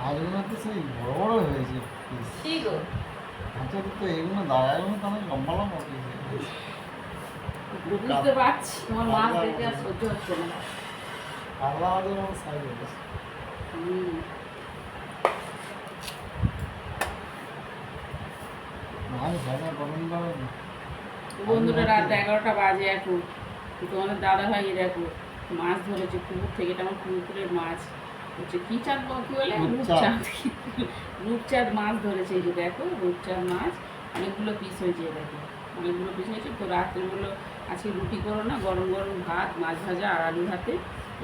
মাছগুলো তো সেই বড় বড় হয়েছে পিস আচ্ছা তো এগুলো দাঁড়াগুলো তো অনেক লম্বা লম্বা বুঝতে পারছি তোমার মাছ দেখে আর সহ্য হচ্ছে না। কাতলা মাছের মতো সাইজ হয়েছে হুম। মাছ না গরম গরম বন্ধুরা রাত এগারোটা বাজে এখন। তোমাদের দাদা ভাই দেখো মাছ ধরেছে পুকুর থেকে এটা আমার পুকুরের মাছ। হচ্ছে কি চাঁদ কি বলে? রূপচাঁদ। রূপচাঁদ। মাছ ধরেছে এই যে দেখো রূপচাঁদ মাছ। অনেকগুলো পিস হয়েছে দেখো। অনেকগুলো পিস হয়েছে। তো রাত্রেগুলো আজকে রুটি করো না গরম গরম ভাত মাছ ভাজা আর আলু ভাতে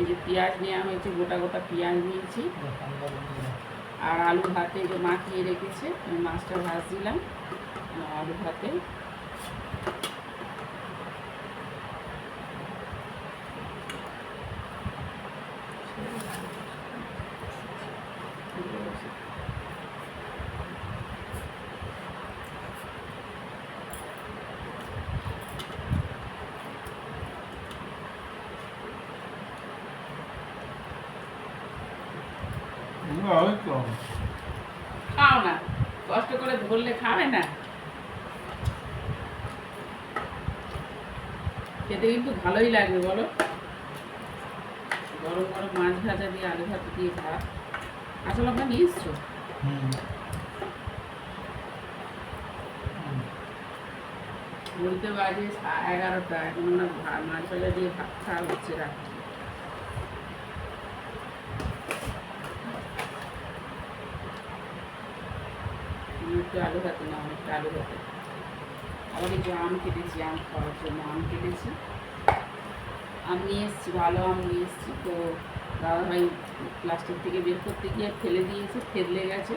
এই যে পেঁয়াজ নেওয়া হয়েছে গোটা গোটা পেঁয়াজ নিয়েছি। আর আলু ভাতে যে মাখিয়ে রেখেছে আমি মাছটা ভাজ দিলাম আলু ভাতে খাও না কষ্ট করে ধরলে খাবে না খেতে কিন্তু ভালোই লাগবে বলো। গরম গরম মাছ ভাজা দিয়ে আলু ভাত দিয়ে ভাত। আসলে আমরা নিয়ে এসছো? বলতে বাজে এগারোটা এখন আমরা মাছ ভাজা দিয়ে ভাত খাওয়া হচ্ছে রাত্রে। একটু আলু ভাতে না একটু আলু ভাতে। আবার একটু আম কেটেছি আম খাওয়ার জন্য আম কেটেছি। আম নিয়ে এসেছি, ভালো আমি নিয়ে এসেছি। তো দাদাভাই প্লাস্টিক থেকে বের করতে গিয়ে ফেলে দিয়েছে, ফেলে গেছে।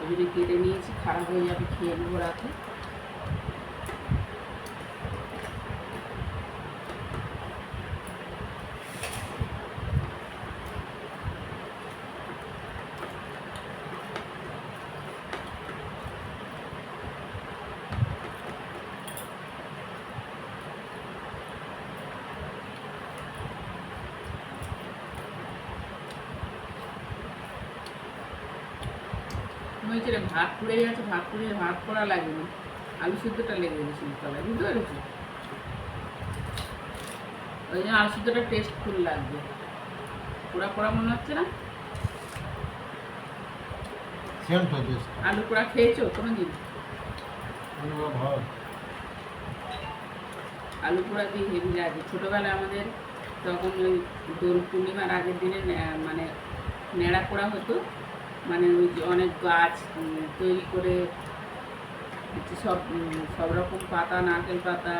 ওই জন্য কেটে নিয়েছি, খারাপ হয়ে যাবে, খেয়ে নেব রাতে। হয়েছে রে ভাত পুড়ে গেছে ভাত পুড়ে ভাত করা লাগেনি। আলু সিদ্ধটা লেগে গেছে তলায় বুঝতে পেরেছ ওই জন্য আলু সিদ্ধটা টেস্টফুল লাগবে। পোড়া পোড়া মনে হচ্ছে না? আলু পোড়া খেয়েছো কোনো দিন আলু পোড়া দিয়ে হেভি লাগে। ছোটোবেলায় আমাদের তখন ওই দোল পূর্ণিমার আগের দিনে মানে ন্যাড়া পোড়া হতো। মানে ওই যে অনেক গাছ তৈরি করে সব সব রকম পাতা, নারকেল পাতা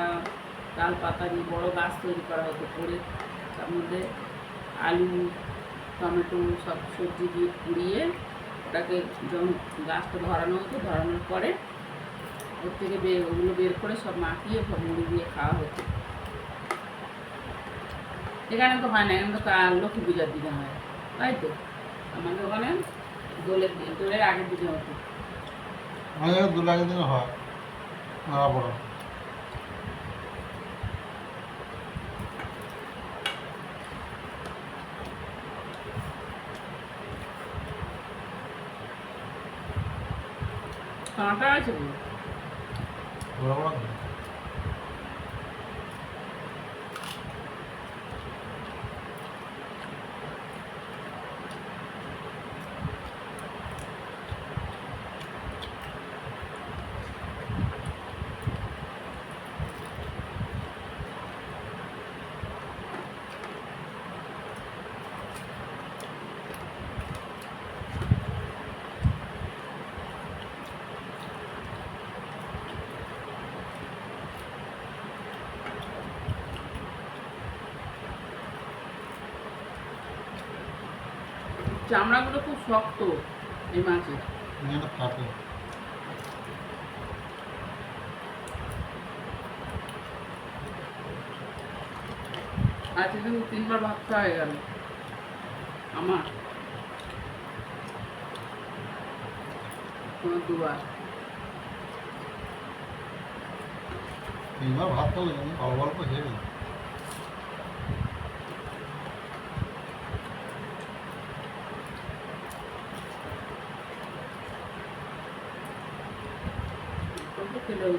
তাল পাতা দিয়ে বড়ো গাছ তৈরি করা হতো করে। তার মধ্যে আলু, টমেটো সব সবজি দিয়ে পুড়িয়ে ওটাকে যখন গাছটা ধরানো হতো, ধরানোর পরে ওর থেকে বের ওগুলো বের করে সব মাখিয়ে, সব মুড়ি দিয়ে খাওয়া হতো। এখানে তো হয় না, এখানে তো লক্ষ্মী পূজার দিনে হয়, তাই তো? আমাদের ওখানে দোলের দোলের আগের দিনে হতো। আমাদের দু লাগে দিন হয় মারা কাঁটা আছে বড় বড় চামড়াগুলো খুব শক্ত এই মাছের। আজকে কিন্তু তিনবার ভাত খাওয়া হয়ে গেল। আমার। দুবার। তিনবার ভাত খাব অল্প অল্প খেয়ে গেল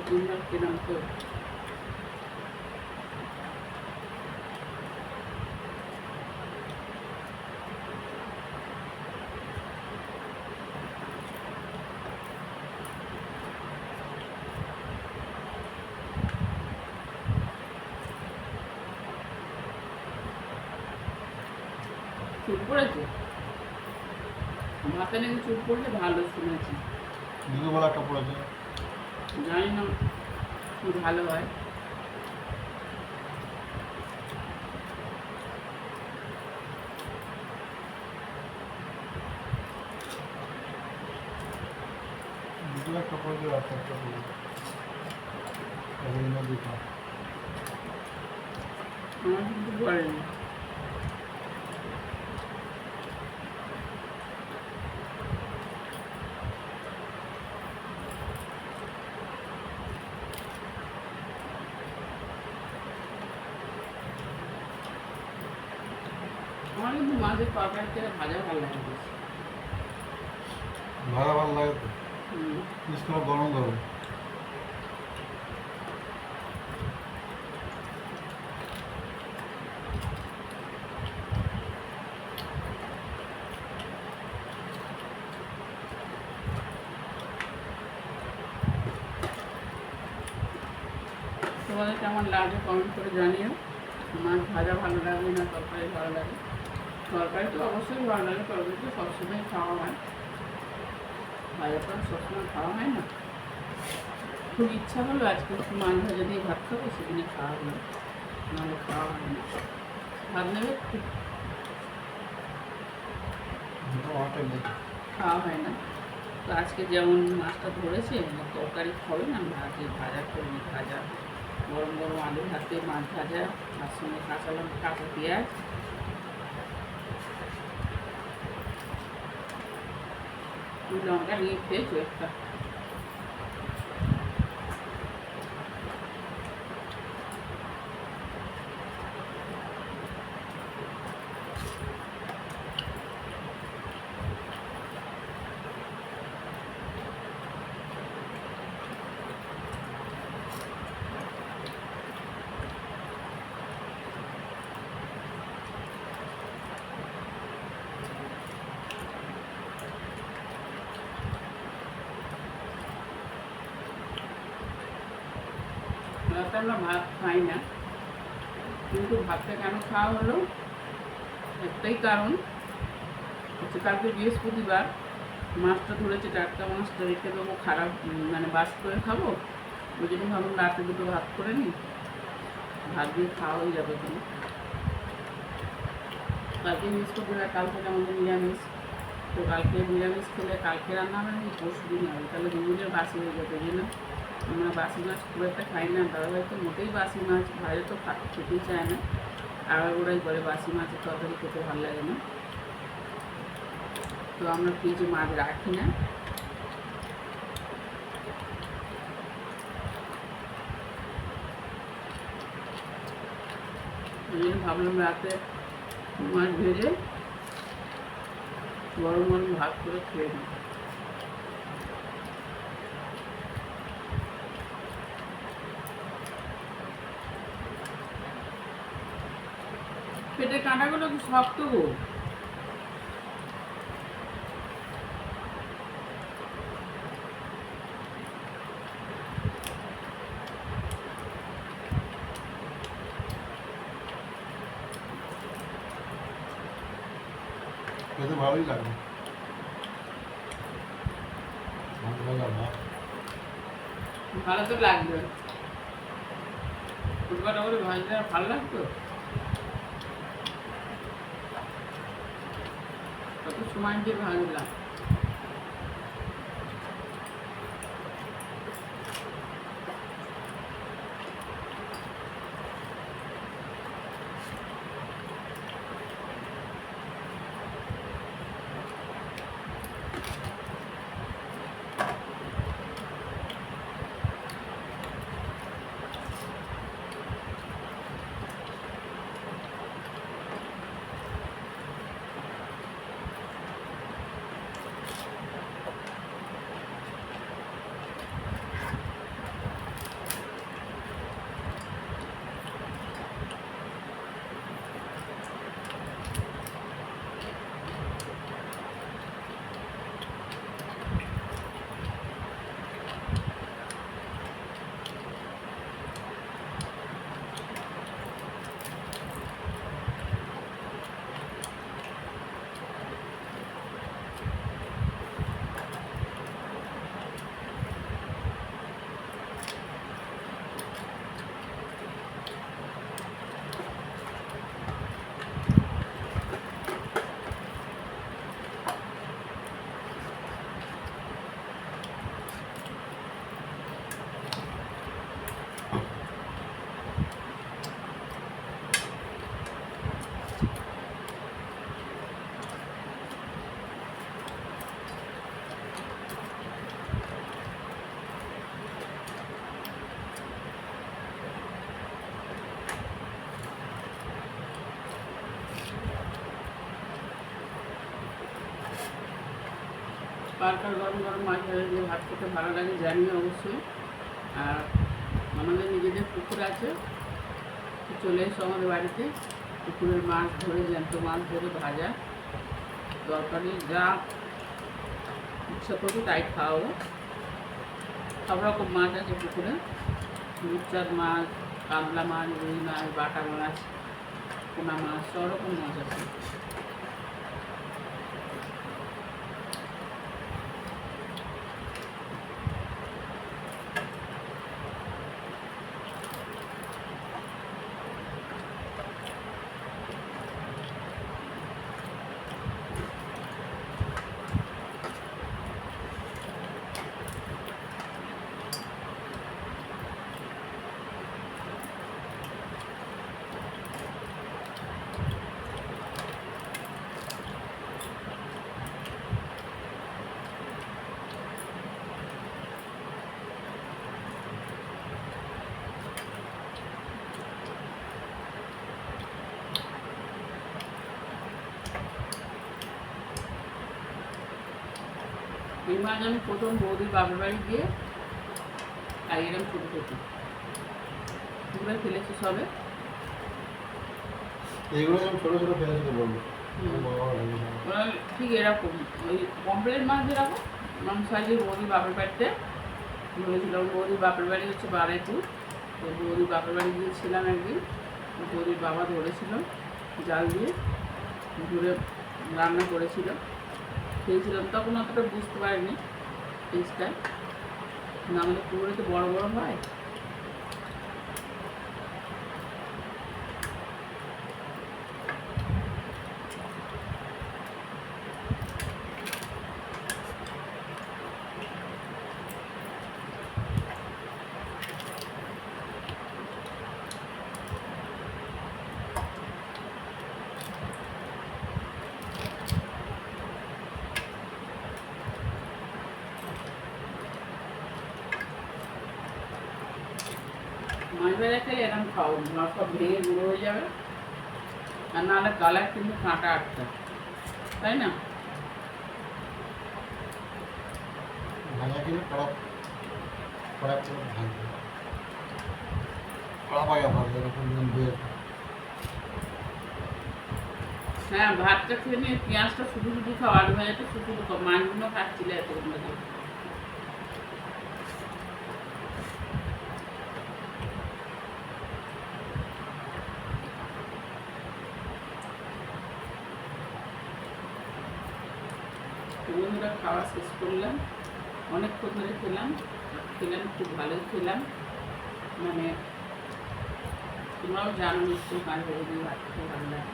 তিনবার কিরাম তো চুপ পড়েছে মাথা নাকি চুপ পড়লে ভালো শুনেছি। দুপুরবেলা একটা পড়েছে। জানি না ভালো হয়। দুপুরে একটা পড়েছে রাত্রে একটা পড়েছে একদিনে দুটো আমার কিন্তু পড়েনি আমার কিন্তু মাছের তরকারি থেকে ভাজা ভালো লাগে বেশি। ভালো ভালো লাগে তো হুম। বিশেষ করে গরম গরম তোমাদের কেমন লাগে কমেন্ট করে জানিও মাছ ভাজা ভালো লাগে না তরকারি ভালো লাগে তরকারি তো অবশ্যই ভালো লাগে তরকারি তো সবসময় খাওয়া হয়। ভাজা তো আর সবসময় খাওয়া হয় না? খুব ইচ্ছা হলো আজকে একটু মাছ ভাজা দিয়ে ভাত খাব সেদিনে খাওয়া হলো। নাহলে খাওয়া হয় না। ভাত নেবে একটু? দুটো হোটেল খাওয়া হয় না। তো আজকে যেমন মাছটা ধরেছে তরকারি খাবে না ভাজি ভাজা করবি ভাজা। গরম গরম আলু ভাতে মাছ ভাজা তার সঙ্গে কাঁচা লঙ্কা কাঁচা পেঁয়াজ তুই লঙ্কা নিয়ে খেয়েছো একটা রাতে আমরা ভাত খাই না। কিন্তু ভাতটা কেন খাওয়া হলো? একটাই কারণ, হচ্ছে কালকে বৃহস্পতিবার, মাছটা ধরেছে টাটকা মাছটা রেখে দেবো, খারাপ মানে বাস করে খাব। ওই জন্য ভাবলাম রাতে দুটো ভাত করে নিই। ভাত দিয়ে খাওয়াই যাবে তুমি কালকে বৃহস্পতিবার কালকে আমাদের নিরামিষ। তো কালকে নিরামিষ খেলে কালকে রান্না হবে না, পরশু দিন হবে। তাহলে দুদিনের বাসি হয়ে যাবে জন্য আমরা বাসি মাছ খুব একটা খাই না, দাদাভাই তো মোটেই বাসি মাছ ভাজা তো খেতেই চায় না। আর ওরাই বলে বাসি মাছের তরকারি খেতে ভালো লাগে না। তো আমরা ফ্রিজে মাছ রাখি না। ভাবলাম রাতে মাছ ভেজে গরম গরম ভাত করে খেয়ে নিই। পেটের কাঁটাগুলো কি শক্ত গো? খেতে ভালোই লাগে। ভালো তো লাগবে। ভালো লাগতো কত সময় ভালো ভাজলাম কার কার গরম গরম মাছ ভাজা দিয়ে ভাত খেতে ভালো লাগে জানি অবশ্যই। আর আমাদের নিজেদের পুকুর আছে চলে এসো আমাদের বাড়িতে। পুকুরের মাছ ধরে, জ্যান্ত মাছ ধরে ভাজা। তরকারি যা ইচ্ছা করবে তাই খাওয়াবো। সব রকম মাছ আছে পুকুরে। রূপচাঁদ মাছ কাতলা মাছ, রুই মাছ, বাটা মাছ, পোনা মাছ, সব রকম মাছ আছে। এই মাছ আমি প্রথম বৌদির বাবার বাড়ি গিয়ে এরকম ছোটো ছোটো। পুকুরে ফেলেছি সবে। এইগুলো ছোটো ছোটো ফেলেছিল বলব ঠিক এরকম। ওই পম্পলেট মাছ যেরকম মাংস সাইজের বৌদির বাপের বাড়িতে। ধরেছিলাম বৌদির বাপের বাড়ি হচ্ছে বারাইপুর। তো বৌদির বাপের বাড়ি গিয়েছিলাম একদিন। বৌদির বাবা ধরেছিল জাল দিয়ে ধরে রান্না করেছিল। খেয়েছিলাম তখন অতটা বুঝতে পারিনি টেস্টটা না আমাদের পুকুরে তো বড়ো বড়ো হয়? মাছ ভাজা খেলে এরকম খাও মাছ সব ভেঙে গুঁড়ো হয়ে যাবে আর নাহলে গালায় কিন্তু কাঁটা আটকা তাই না ভাঙা কিনে কড়া কড়া করে ভাঙবে কড়া পাকা ভাঙবে এরকম যেমন বের হ্যাঁ ভাতটা খেয়ে নিয়ে পেঁয়াজটা শুধু শুধু খাও আলু ভাজাটা শুধু শুধু খাও মাছগুলো খাচ্ছিলে এত মধ্যে বন্ধুরা খাওয়া শেষ করলাম অনেকক্ষণ ধরে খেলাম খেলাম, খুব ভালোই খেলাম। মানে তোমরাও জানো নিশ্চয়ই মাছ দিয়ে ভাত খেতে ভালো লাগে।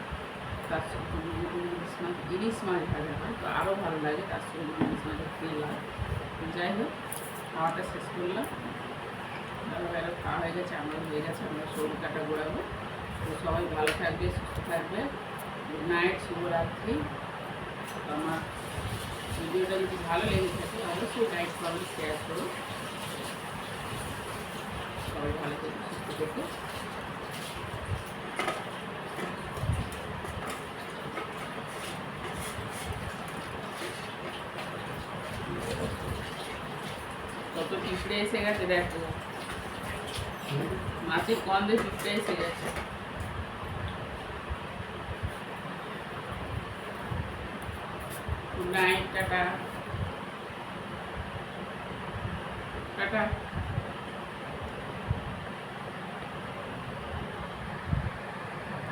তার সঙ্গে যদি ইলিশ মাছ ইলিশ মাছ ভাজা হয়, তো আরও ভালো লাগে, তার সঙ্গে যদি ইলিশ হয় তো যাই হোক, খাওয়াটা শেষ করলাম। বেলা খাওয়া হয়ে গেছে, আমরা হয়ে গেছে, আমরা শরীর কাটা গোড়াবো। তো সবাই ভালো থাকবে, সুস্থ থাকবে। গুড নাইট, শুভরাত্রি। আমার ভিডিওটা যদি ভালো লেগে থাকে, অবশ্যই লাইক কমেন্ট শেয়ার করো সবাই ভালো থেকে কত পিঁপড়ে এসে গেছে দেখো। মাছের কন্দে পিঁপড়ে এসে গেছে। Yeah.